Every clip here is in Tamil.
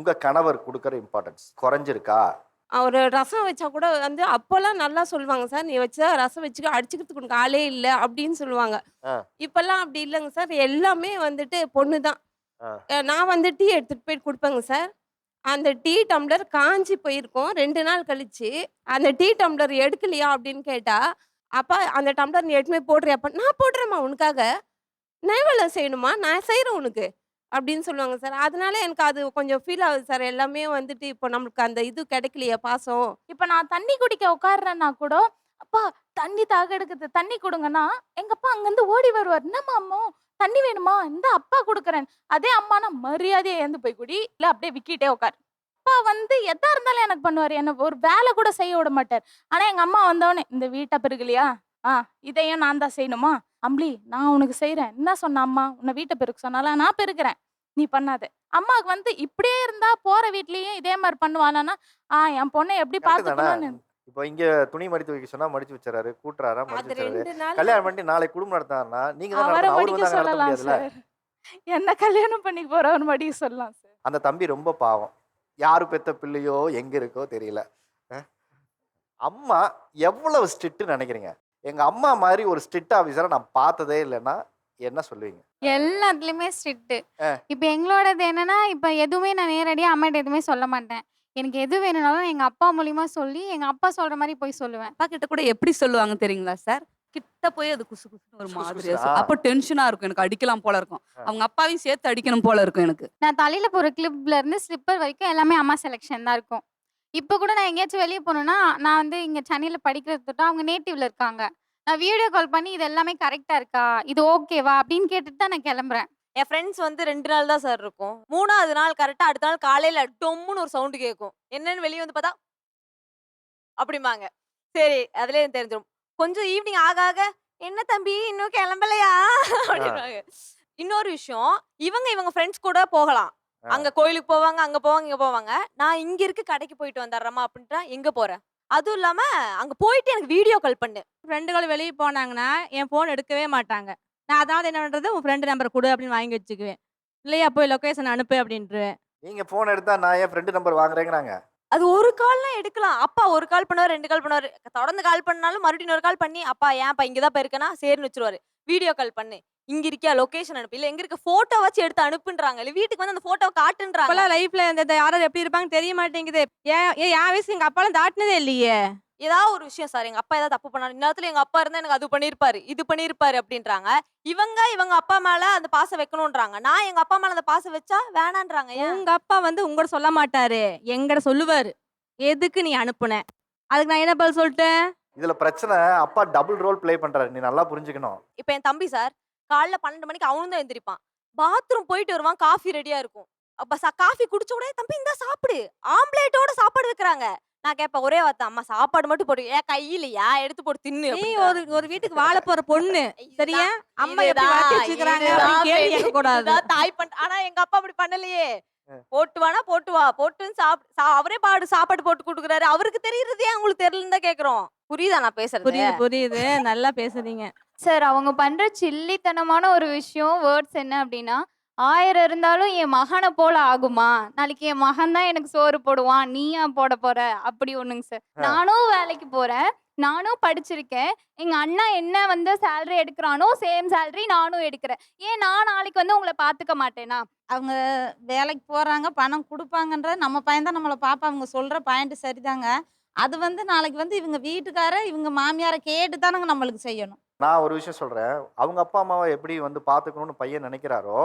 உங்க கணவர் கொடுக்குற இம்பார்ட்டன்ஸ் குறைஞ்சிருக்கா? அவர் ரசம் வச்சா கூட வந்து அப்போல்லாம் நல்லா சொல்லுவாங்க சார். நீ வச்சா ரசம் வச்சுக்க அடிச்சுக்கிறதுக்கு உனக்கு ஆளே இல்லை அப்படின்னு சொல்லுவாங்க. இப்போல்லாம் அப்படி இல்லைங்க சார். எல்லாமே வந்துட்டு பொண்ணு தான். நான் வந்து டீ எடுத்துகிட்டு போய் கொடுப்பேங்க சார். அந்த டீ டம்ளர் காஞ்சி போயிருக்கும். ரெண்டு நாள் கழிச்சு அந்த டீ டம்ளர் எடுக்கலையா? அப்படின்னு கேட்டா அப்பா அந்த டம்ளர் நீ எடுத்துமே போடுறியாப்பா. நான் போடுறேம்மா உனக்காக. நான் வேலை செய்யணுமா? நான் செய்கிறேன் உனக்கு. அப்படின்னு சொல்லுவாங்க சார். அதனால எனக்கு அது கொஞ்சம் ஃபீல் ஆகுது சார். எல்லாமே வந்துட்டு இப்போ நம்மளுக்கு அந்த இது கிடைக்கலையே பாசம். இப்ப நான் தண்ணி குடிக்க உட்காடுறேன்னா கூட அப்பா தண்ணி தாக எடுக்குது தண்ணி கொடுங்கன்னா எங்க அப்பா அங்கேருந்து ஓடி வருவார். என்னம்மா அம்மா? தண்ணி வேணுமா? இந்த அப்பா கொடுக்குறேன். அதே அம்மா நான் மரியாதையை ஏந்து போய் குடி. இல்ல அப்படியே விக்கிட்டே உட்காரு அப்பா வந்து எதா இருந்தாலும் எனக்கு பண்ணுவார். என்ன ஒரு வேலை கூட செய்ய விட மாட்டார். ஆனா எங்க அம்மா வந்தவொடனே இந்த வீட்டை பெருகலையா? ஆ இதையும் நான் தான் செய்யணுமா? அம்பளி நான் உனக்கு செய்றேன். என்ன சொன்ன அம்மா? உன்னை வீட்டை பெருக்க சொன்னால நான் பெருக்கிறேன். நீ பண்ணாத. அம்மாவுக்கு வந்து இப்படியே இருந்தா போற வீட்லயும் இதே மாதிரி பண்ணுவானா ஆ என் பொண்ணை எப்படி? பாத்துக்கணும்னு. இப்போ இங்க துணி மடித்து வைக்க சொன்னா மடிச்சு வச்சுறாரு கூட்டுறாரா மடிச்சு நாள் கல்யாணம் பண்ணி நாளைக்கு குடும்பம் நடத்தாருன்னா நீங்க தான் அவரை வந்து நடத்த சார். என்ன கல்யாணம் பண்ணி போறவர் மடிக்க சொல்லலாம் சார். அந்த தம்பி ரொம்ப பாவம். யாரு பெத்த பிள்ளையோ எங்க இருக்கோ தெரியல. அம்மா எவ்வளவு ஸ்ட்ரிக்ட் நினைக்கிறீங்க? எங்க அம்மா மாதிரி ஒரு ஸ்ட்ரிக்ட் ஆஃபீஸரை நான் பார்த்ததே இல்லைன்னா என்ன சொல்லுவீங்க? எல்லாத்துலயுமே ஸ்ட்ரிக்ட். இப்போ எங்களோடது என்னன்னா இப்போ எதுவுமே நான் நேரடியா அம்மாட்ட எதுவுமே சொல்ல மாட்டேன். எனக்கு எது வேணும்னாலும் எங்க அப்பா மூலியமா சொல்லி எங்க அப்பா சொல்ற மாதிரி போய் சொல்லுவேன். அப்பா கிட்ட கூட எப்படி சொல்லுவாங்க தெரியுங்களா சார்? கிட்ட போய் அது குசு குசுன்னு ஒரு மாதிரி? அப்போ டென்ஷனா இருக்கும். எனக்கு அடிக்கலாம் போல இருக்கும். அவங்க அப்பாவையும் சேர்த்து அடிக்கணும் போல இருக்கும் எனக்கு. நான் தலையில போற கிளிப்ல இருந்து ஸ்லிப்பர் வரைக்கும் எல்லாமே அம்மா செலெக்ஷன் தான் இருக்கும். இப்போ கூட நான் எங்கேயாச்சும் வெளியே போகணும்னா நான் வந்து இங்க சென்னையில படிக்கிறது தொட்டு அவங்க நேட்டிவ்ல இருக்காங்க. நான் வீடியோ கால் பண்ணி இது எல்லாமே கரெக்டா இருக்கா? இது ஓகேவா அப்படின்னு கேட்டுட்டு தான் நான் கிளம்புறேன். என் ஃப்ரெண்ட்ஸ் வந்து ரெண்டு நாள் தான் சார் இருக்கும். மூணாவது நாள் கரெக்டா அடுத்த நாள் காலையில டொம்முன்னு ஒரு சவுண்டு கேட்கும். என்னன்னு வெளியே வந்து பார்த்தா அப்படிம்பாங்க. சரி அதுலயே எனக்கு தெரிஞ்சிடும் கொஞ்சம் ஈவினிங் ஆக ஆக என்ன தம்பி இன்னும் கிளம்பலையா? அப்படின்றாங்க இன்னொரு விஷயம் இவங்க இவங்க ஃப்ரெண்ட்ஸ் கூட போகலாம். ஆ. அங்க கோயிலுக்கு போவாங்க அங்க போவாங்க இங்க போவாங்க. நான் இங்க இருக்கு கடைக்கு போயிட்டு வந்துடுறேமா அப்படின்ட்டா எங்க போறேன் அதுவும் இல்லாம அங்க போயிட்டு எனக்கு வீடியோ கால் பண்ணு. ஃப்ரெண்டுகள் வெளியே போனாங்கன்னா என் ஃபோன் எடுக்கவே மாட்டாங்க. நான் அதாவது என்ன பண்ணுறது உன் ஃப்ரெண்டு நம்பர் கொடு அப்படின்னு வாங்கி வச்சுக்குவேன். இல்லையா போய் லொக்கேஷன் அனுப்பு அப்படின்ட்டுருவேன். நீங்க போன் எடுத்தா நான் என் ஃப்ரெண்டு நம்பர் வாங்குறேங்கிறாங்க. அது ஒரு கால்லாம் எடுக்கலாம். அப்பா ஒரு கால் பண்ணுவார் ரெண்டு கால் பண்ணுவார். தொடர்ந்து கால் பண்ணாலும் மறுபடியும் ஒரு கால் பண்ணி அப்பா ஏன்ப்பா இங்க தான் இருக்கேனா சரின்னு வச்சிருவாரு. வீடியோ கால் பண்ணு. இங்க இருக்கியா? லொகேஷன் அனுப்பு. இல்ல எங்க இருக்க? போட்டோ வச்சு எடுத்து அனுப்புன்றாங்க. இல்ல வீட்டுக்கு வந்து அந்த போட்டோ காட்டுன்றாங்க. அப்போல்லாம் லைஃப்ல இந்த யாராவது எப்படி இருப்பாங்க தெரிய மாட்டேங்குது. ஏன் என் வயசு எங்கள் அப்பாலாம் தாட்டினதே இல்லையே. ஏதாவது ஒரு விஷயம் சார். எங்க அப்பா ஏதாவது தப்பு பண்ணாரு. இந்நேரத்துல எங்க அப்பா இருந்தா எனக்கு அது பண்ணிருப்பாரு இது பண்ணிருப்பாரு அப்படின்றாங்க. இவங்க இவங்க அப்பா மேல அந்த பாசம் வைக்கணும்ன்றாங்க நான் எங்க அப்பா மேல அந்த பாசம் வச்சா வேணான்றாங்க. உங்க அப்பா வந்து உங்கள்ட்ட சொல்ல மாட்டாரு. எங்கிட்ட சொல்லுவாரு. எதுக்கு நீ அனுப்புன? அதுக்கு நான் என்ன பதில் சொல்லிட்டேன்? இதுல பிரச்சனை அப்பா டபுள் ரோல் ப்ளே பண்றாரு. நீ நல்லா புரிஞ்சுக்கணும். இப்ப என் தம்பி சார் காலைல பன்னெண்டு மணிக்கு அவனும் தான் எந்திரிப்பான். பாத்ரூம் போயிட்டு வருவான் காஃபி ரெடியா இருக்கும். அப்ப சா காஃபி குடிச்ச உடனே தம்பி இந்த சாப்பிடு. ஆம்லேட்டோட சாப்பாடு வைக்கிறாங்க. நான் கேட்பேன் ஒரே வார்த்தை அம்மா சாப்பாடு மட்டும் போட்டு ஏன் கையிலையா எடுத்து போட்டு தின்னு. நீ. ஒரு ஒரு வீட்டுக்கு வாழ போற பொண்ணு. சரியா? அம்மா எப்படி வளர்த்தி வச்சுக்கிறாங்க இதுதான் அப்படின்னு கேள்வி பெரிய- கேட்க கூடாது இதுதான் தாய் பண் ஆனா எங்க அப்பா அப்படி பண்ணலையே. போட்டு வானா போட்டு வா போட்டு சாப் சா- அவரே பாடு சாப்பாடு போட்டு கொடுக்குறாரு. அவருக்கு தெரியறதே அவங்களுக்கு தெரியலன்னு தான் கேக்குறோம். புரியுதா நான் பேசுறது? புரியுது புரியுது. நல்லா பேசுறீங்க. சார் அவங்க பண்ற சில்லித்தனமான ஒரு விஷயம் வேர்ட்ஸ் என்ன அப்படின்னா ஆயிரம் இருந்தாலும் என் மகனை போல ஆகுமா? நாளைக்கு என் மகன் தான் எனக்கு சோறு போடுவான். நீயா போட போற? அப்படி ஒண்ணுங்க சார். நானும் வேலைக்கு போறேன். நானும் படிச்சிருக்கேன். எங்க அண்ணா என்ன வந்து சேலரி எடுக்கிறானோ சேம் சேலரி நானும் எடுக்கிறேன். ஏன் நான் நாளைக்கு வந்து உங்களை பாத்துக்க மாட்டேனா? அவங்க வேலைக்கு போறாங்க பணம் கொடுப்பாங்கன்ற நம்ம பையன் தான் நம்மளை பாப்பா. அவங்க சொல்ற பாயிண்ட் சரிதாங்க. அது வந்து நாளைக்கு வந்து இவங்க வீட்டுக்கார இவங்க மாமியாரை கேட்டு தானங்க நம்மளுக்கு செய்யணும். நான் ஒரு விஷயம் சொல்றேன். அவங்க அப்பா அம்மாவை எப்படி வந்து பார்த்துக்கணும்னு பையன் நினைக்கிறாரோ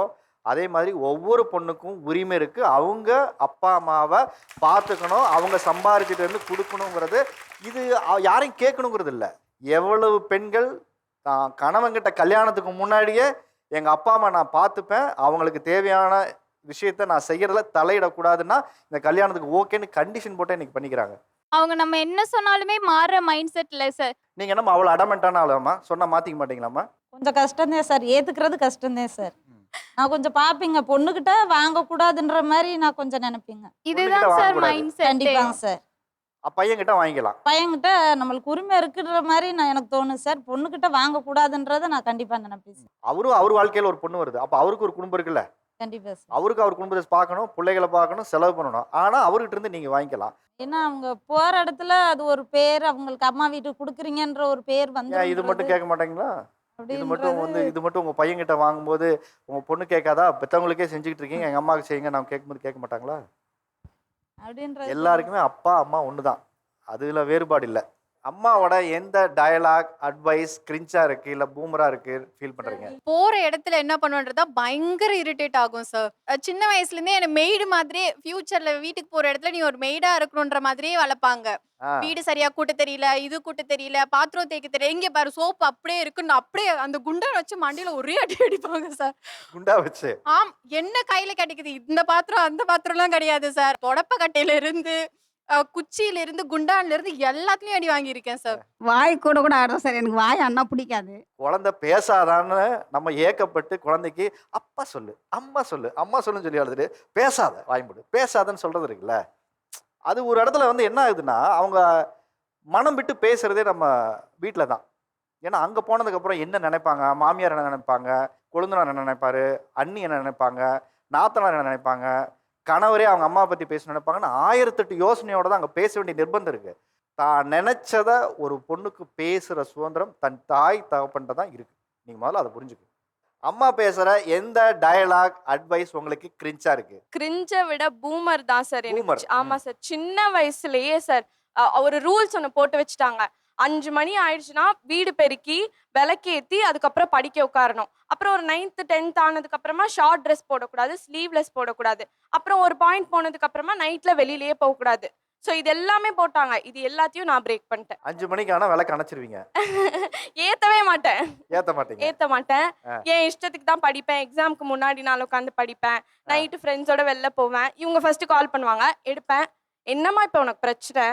அதே மாதிரி ஒவ்வொரு பொண்ணுக்கும் உரிமை இருக்கு. அவங்க அப்பா அம்மாவை பார்த்துக்கணும். அவங்க சம்பாரிச்சிட்டு வந்து கொடுக்கணுங்கிறது இது யாரையும் கேட்கணுங்கிறது இல்லை. எவ்வளவு பெண்கள் தான் கணவன்கிட்ட கல்யாணத்துக்கு முன்னாடியே எங்க அப்பா அம்மா நான் பார்த்துப்பேன். அவங்களுக்கு தேவையான விஷயத்த நான் செய்யறதுல தலையிடக்கூடாதுன்னா இந்த கல்யாணத்துக்கு ஓகேன்னு கண்டிஷன் போட்டு இன்னைக்கு பண்ணிக்கிறாங்க. அவங்க நம்ம என்ன சொன்னாலுமே மாறுற மைண்ட் செட்ல சார் நீங்க என்னம்மா அவ்வளோ அடமெண்ட்டான ஆளாமா சொன்னா மாத்திக்க மாட்டீங்களாம்மா? கொஞ்சம் கஷ்டம்தான் சார் ஏத்துக்கிறது கஷ்டம்தான் சார் நான் கொஞ்சம் பாப்பீங்க. பொண்ணுகிட்ட வாங்கக்கூடாதுன்ற மாதிரி நான் கொஞ்சம் நினைப்பீங்க. இதுதான் சார். மைண்ட் செட் கண்டிப்பாங்க சார். பையன்கிட்ட வாங்கிக்கலாம். பையன்கிட்ட நம்மளுக்கு உரிமை இருக்குன்ற மாதிரி நான் எனக்கு தோணும் சார். பொண்ணுகிட்ட வாங்கக்கூடாதுன்றதை நான் கண்டிப்பா நினைப்பேன் அவரும் அவர் வாழ்க்கையில ஒரு பொண்ணு வருது. அப்ப அவருக்கு ஒரு குடும்பம் இருக்குல்ல? கண்டிப்பா சார். அவருக்கு அவர் குடும்பத்தை பார்க்கணும் பிள்ளைகளை பார்க்கணும் செலவு பண்ணணும். ஆனா அவர்கிட்ட இருந்து நீங்க வாங்கிக்கலாம். ஏன்னா அவங்க போற இடத்துல அது ஒரு பேர் அவங்களுக்கு அம்மா வீட்டுக்கு கொடுக்குறீங்கன்ற ஒரு பேர் வந்து இது மட்டும் கேட்க மாட்டீங்களா? இது மட்டும் வந்து இது மட்டும் உங்க பையன்கிட்ட வாங்கும்போது உங்க பொண்ணு கேட்காதா? பெற்றவங்களுக்கே செஞ்சுக்கிட்டு இருக்கீங்க. எங்க அம்மாவுக்கு செய்யுங்க. நான் கேட்கும்போது கேட்க மாட்டாங்களா? அப்படின்றது எல்லாருக்குமே அப்பா அம்மா ஒன்று தான் அதில் வேறுபாடு இல்லை. அம்மாவோட எந்த டயலாக் அட்வைஸ் கிரிஞ்சா இருக்கு இல்லை பூமரா இருக்கு ஃபீல் பண்றீங்க? போற இடத்துல என்ன பண்ணுன்றதா பயங்கர இரிட்டேட் ஆகும் சார் சின்ன வயசுல இருந்தே என்ன மெய்டு மாதிரியே ஃபியூச்சர்ல வீட்டுக்கு போற இடத்துல நீ ஒரு மெய்டா இருக்கணும்ன்ற மாதிரியே வளர்ப்பாங்க. வீடு சரியா கூட்ட தெரியல இது கூட்ட தெரியல பாத்திரம் தேய்க்க தெரியல எங்க பாரு சோப்பு அப்படியே இருக்குன்னு அப்படியே அந்த குண்டன் வச்சு மண்டியில ஒரே அடி அடிப்பாங்க சார் குண்டா வச்சு? ஆம் என்ன கையில கிடைக்குது? இந்த பாத்திரம் அந்த பாத்திரம்லாம் கிடையாது சார் தொடப்ப கட்டையில இருந்து அஹ், குச்சியில இருந்து குண்டான்ல இருந்து எல்லாத்துலயும் அடி வாங்கியிருக்கேன் சார். வாய் கூட கூட ஆடுறோம் சார்? எனக்கு வாய் அண்ணா பிடிக்காது. குழந்தை பேசாதான்னு நம்ம ஏக்கப்பட்டு குழந்தைக்கு அப்பா சொல்லு அம்மா சொல்லு அம்மா சொல்லுன்னு சொல்லி அழுதுட்டு பேசாத வாய்மூடு பேசாதன்னு சொல்றது இருக்குல்ல? அது ஒரு இடத்துல வந்து என்ன ஆகுதுன்னா அவங்க மனம் விட்டு பேசுறதே நம்ம வீட்டில் தான். ஏன்னா அங்கே போனதுக்கப்புறம் என்ன நினைப்பாங்க? மாமியார் என்ன நினைப்பாங்க? கொழுந்தனார் என்ன நினைப்பாரு? அண்ணி என்ன நினைப்பாங்க? நாத்தனார் என்ன நினைப்பாங்க? கணவரே அவங்க அம்மா பற்றி பேச நினைப்பாங்கன்னு ஆயிரத்தெட்டு யோசனையோட தான் அங்கே பேச வேண்டிய நிர்பந்தம் இருக்கு. தான் நினைச்சத ஒரு பொண்ணுக்கு பேசுகிற சுதந்திரம் தன் தாய் தகப்பன்ட்ட தான் இருக்கு. நீங்கள் முதல்ல அதை புரிஞ்சுக்க அம்மா பேசுகிற எந்த டயலாக் அட்வைஸ் உங்களுக்கு கிரிஞ்சா இருக்கு? கிரிஞ்சை விட பூமர் தான் சார் எனக்கு. ஆமா சார். சின்ன வயசுலயே சார் ஒரு ரூல்ஸ் ஒன்று போட்டு வச்சுட்டாங்க. அஞ்சு மணி ஆயிடுச்சுன்னா வீடு பெருக்கி விளக்கேத்தி அதுக்கப்புறம் படிக்க உட்காரணும். அப்புறம் ஒரு நைன்த்து டென்த் ஆனதுக்கு அப்புறமா ஷார்ட் ட்ரெஸ் போடக்கூடாது ஸ்லீவ்லெஸ் போடக்கூடாது. அப்புறம் ஒரு பாயிண்ட் போனதுக்கு அப்புறமா நைட்ல வெளியிலயே போகக்கூடாது. ஸோ இது எல்லாமே போட்டாங்க. இது எல்லாத்தையும் நான் பிரேக் பண்ணிட்டேன். அஞ்சு மணிக்கு ஆனால் விளக்கு அணைச்சிருவீங்க. ஏத்தவே மாட்டேன். ஏற்ற மாட்டீங்க. ஏத்த மாட்டேன். என் இஷ்டத்துக்கு தான் படிப்பேன். எக்ஸாம்க்கு முன்னாடி நாள் உட்காந்து படிப்பேன். நைட்டு ஃப்ரெண்ட்ஸோட வெளில போவேன். இவங்க ஃபர்ஸ்ட் கால் பண்ணுவாங்க. எடுப்பேன். என்னம்மா இப்போ உனக்கு பிரச்சனை?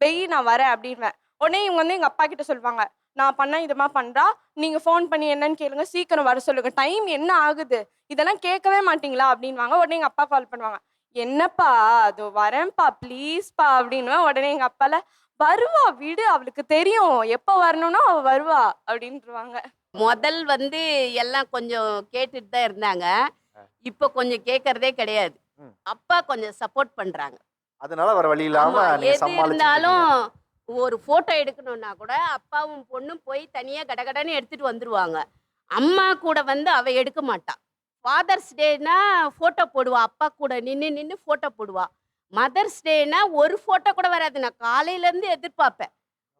வெய் நான் வரேன் அப்படின்வேன். உடனே இவங்க வந்து எங்க அப்பா கிட்ட சொல்லுவாங்க நான் பண்ண இதுமா பண்றா நீங்க ஃபோன் பண்ணி என்னன்னு கேளுங்க சீக்கிரம் வர சொல்லுங்க. டைம் என்ன ஆகுது? இதெல்லாம் கேட்கவே மாட்டீங்களா? அப்படின்வாங்க உடனே எங்க அப்பா கால் பண்ணுவாங்க. என்னப்பா அதோ வரேன்ப்பா ப்ளீஸ்ப்பா அப்படின்னுவேன் உடனே எங்க அப்பால வருவா விடு அவளுக்கு தெரியும். எப்போ வரணும்னோ அவ வருவா அப்படின்ட்டுருவாங்க முதல் வந்து எல்லாம் கொஞ்சம் கேட்டுட்டு தான் இருந்தாங்க. இப்போ கொஞ்சம் கேட்கறதே கிடையாது. அப்பா கொஞ்சம் சப்போர்ட் பண்றாங்க. அதனால வர வழி இல்லாம எது இருந்தாலும் ஒரு போட்டோ எடுக்கணும்னா கூட அப்பாவும் பொண்ணும் போய் தனியா கடகடன்னு எடுத்துட்டு வந்துருவாங்க. அம்மா கூட வந்து அவ எடுக்க மாட்டா. ஃபாதர்ஸ் டேனா போட்டோ போடுவா. அப்பா கூட நின்று நின்று போட்டோ போடுவா. மதர்ஸ் டேனா ஒரு போட்டோ கூட வராது. நான் காலையில இருந்து எதிர்பார்ப்பேன்.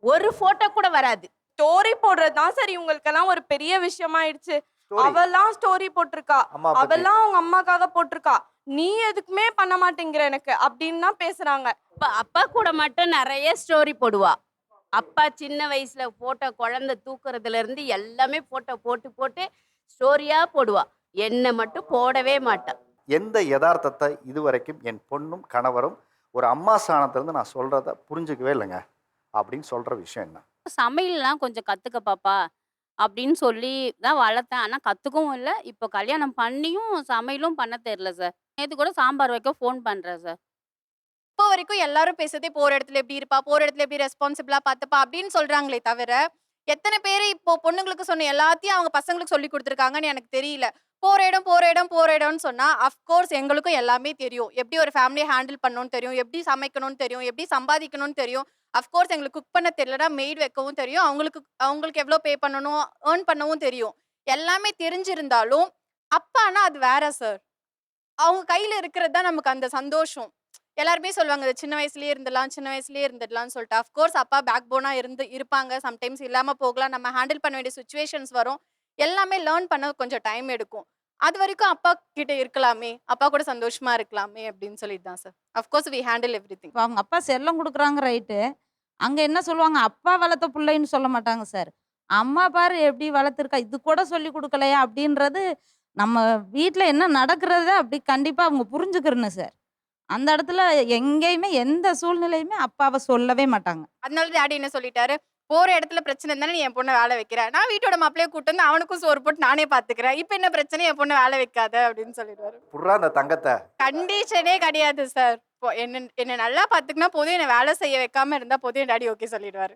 ஒரு போட்டோ கூட வராது. ஸ்டோரி போடுறது தான் சரி. இவங்களுக்கெல்லாம் ஒரு பெரிய விஷயமாயிடுச்சு. Story. அவெல்லாம் ஸ்டோரி போட்டிருக்கா. அவெல்லாம் அவங்க அம்மாக்காக போட்டிருக்கா. நீ எதுக்குமே பண்ண மாட்டேங்கிற எனக்கு. அப்படின்னு தான் பேசுறாங்க. அப்பா அப்பா கூட மட்டும் நிறைய ஸ்டோரி போடுவா. அப்பா சின்ன வயசுல போட்டோ குழந்தை தூக்குறதுல இருந்து எல்லாமே போட்டோ போட்டு போட்டு ஸ்டோரியா போடுவா. என்னை மட்டும் போடவே மாட்டா. எந்த யதார்த்தத்தை இதுவரைக்கும் என் பொண்ணும் கணவரும் ஒரு அம்மா ஸ்தானத்திலிருந்து நான் சொல்றத புரிஞ்சுக்கவே இல்லைங்க. அப்படின்னு சொல்ற விஷயம் என்ன? சமையல்லாம் கொஞ்சம் கத்துக்க பாப்பா. அப்படின்னு சொல்லி தான் வளர்த்தேன். ஆனா கத்துக்கவும் இல்லை. இப்போ கல்யாணம் பண்ணியும் சமையலும் பண்ண தெரியல சார். நேத்து கூட சாம்பார் வைக்க ஃபோன் பண்றேன் சார். இப்போ வரைக்கும் எல்லாரும் பேசுறதே போற இடத்துல எப்படி இருப்பா போற இடத்துல எப்படி ரெஸ்பான்சிபிளா பார்த்துப்பா அப்படின்னு சொல்றாங்களே தவிர எத்தனை பேர் இப்போ பொண்ணுங்களுக்கு சொன்ன எல்லாத்தையும் அவங்க பசங்களுக்கு சொல்லி கொடுத்துருக்காங்கன்னு எனக்கு தெரியல. போற இடம் போற இடம் போற இடம்னு சொன்னா அஃப்கோர்ஸ் எங்களுக்கும் எல்லாமே தெரியும். எப்படி ஒரு ஃபேமிலியை ஹேண்டில் பண்ணணும்னு தெரியும் எப்படி சமைக்கணும்னு தெரியும் எப்படி சம்பாதிக்கணும்னு தெரியும். அஃப்கோர்ஸ் எங்களுக்கு குக் பண்ண தெரியலனா மெய்ட் வைக்கவும் தெரியும். அவங்களுக்கு அவங்களுக்கு எவ்வளோ பே பண்ணணும் ஏர்ன் பண்ணவும் தெரியும். எல்லாமே தெரிஞ்சிருந்தாலும் அப்பானா அது வேற சார் அவங்க கையில் இருக்கிறது தான் நமக்கு அந்த சந்தோஷம். எல்லாருமே சொல்லுவாங்க சின்ன வயசுலயே இருந்துடலாம் சின்ன வயசுலயே இருந்துடலாம்னு சொல்லிட்டு. அஃப்கோர்ஸ் அப்பா பேக் போனா இருந்து இருப்பாங்க. சம்டைம்ஸ் இல்லாம போகலாம். நம்ம ஹேண்டில் பண்ண வேண்டிய சுச்சுவேஷன்ஸ் வரும். எல்லாமே லேர்ன் பண்ண கொஞ்சம் டைம் எடுக்கும். அது வரைக்கும் அப்பா கிட்ட இருக்கலாமே அப்பா கூட சந்தோஷமா இருக்கலாமே அப்படின்னு சொல்லிட்டு தான் sir of course we handle everything அவங்க அப்பா செல்லம் கொடுக்குறாங்க ரைட்டு அங்கே என்ன சொல்லுவாங்க? அப்பா வளர்த்த பிள்ளைன்னு சொல்ல மாட்டாங்க சார் அம்மா பாரு எப்படி வளர்த்துருக்கா? இது கூட சொல்லி கொடுக்கலையா? அப்படின்றது நம்ம வீட்டில் என்ன நடக்கிறத அப்படி கண்டிப்பாக அவங்க புரிஞ்சுக்கிறணும் சார் அந்த இடத்துல எங்கேயுமே எந்த சூழ்நிலையுமே அப்பாவை சொல்லவே மாட்டாங்க. அதனால டேடி என்ன சொல்லிட்டாரு? போற இடத்துல பிரச்சனை இருந்தானே நீ என் பொண்ணை வேலை வைக்கிற. நான் வீட்டோட மாப்பிள்ளைய கூட்டு வந்து அவனுக்கும் சோறு போட்டு நானே பாத்துக்கிறேன். இப்போ என்ன பிரச்சனை? என் பொண்ணை வேலை வைக்காத அப்படின்னு சொல்லிடுவாரு. புறா அந்த தங்கத்தை. கண்டிஷனே கிடையாது சார். என்ன என்ன நல்லா பாத்துக்கினா போதும். என்ன வேலை செய்ய வைக்காம இருந்தா போதும். டாடி ஓகே சொல்லிடுவாரு.